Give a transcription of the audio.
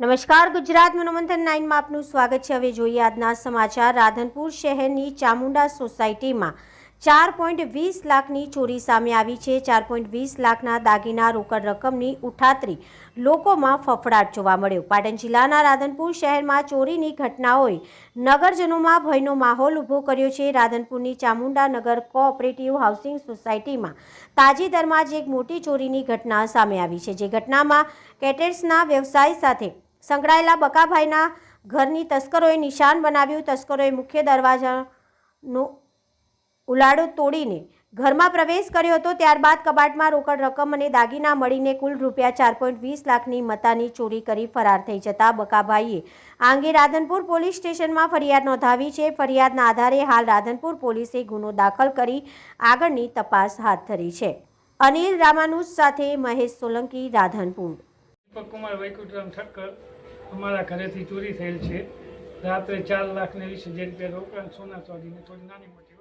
નમસ્કાર, ગુજરાત મનોમંથન નાઇનમાં આપનું સ્વાગત છે. હવે જોઈએ આજના સમાચાર. રાધનપુર શહેરની ચામુંડા સોસાયટીમાં ચાર પોઈન્ટ વીસ લાખની ચોરી સામે આવી છે. ચાર પોઈન્ટ વીસ લાખના દાગીના રોકડ રકમની ઉઠાતરી લોકોમાં ફફડાટ જોવા મળ્યો. પાટણ જિલ્લાના રાધનપુર શહેરમાં ચોરીની ઘટનાઓએ નગરજનોમાં ભયનો માહોલ ઊભો કર્યો છે. રાધનપુરની ચામુંડા નગર કોઓપરેટિવ હાઉસિંગ સોસાયટીમાં તાજેતરમાં જ એક મોટી ચોરીની ઘટના સામે આવી છે. જે ઘટનામાં કેટેટ્સના વ્યવસાય સાથે સંકળાયેલા બકાભાઈના ઘરની તસ્કરોએ નિશાન બનાવ્યું. તસ્કરોએ મુખ્ય દરવાજાનો ઉલાડો તોડીને ઘરમાં પ્રવેશ કર્યો હતો. ત્યારબાદ કબાટમાં રોકડ રકમ અને દાગીના મળીને કુલ રૂપિયા ચાર પોઈન્ટ વીસ લાખની મતાની ચોરી કરી ફરાર થઈ જતા બકાભાઈએ આ અંગે રાધનપુર પોલીસ સ્ટેશનમાં ફરિયાદ નોંધાવી છે. ફરિયાદના આધારે હાલ રાધનપુર પોલીસે ગુનો દાખલ કરી આગળની તપાસ હાથ ધરી છે. અનિલ રામાનુજ સાથે મહેશ સોલંકી, રાધનપુર. કુમાર વૈકુંઠરામ ઠક્કર. અમારા ઘરેથી ચોરી થયેલ છે. રાત્રે ચાર લાખ ને વીસ હજાર રૂપિયા રોકાણ સોના ચોરીને થોડી નાની મોટી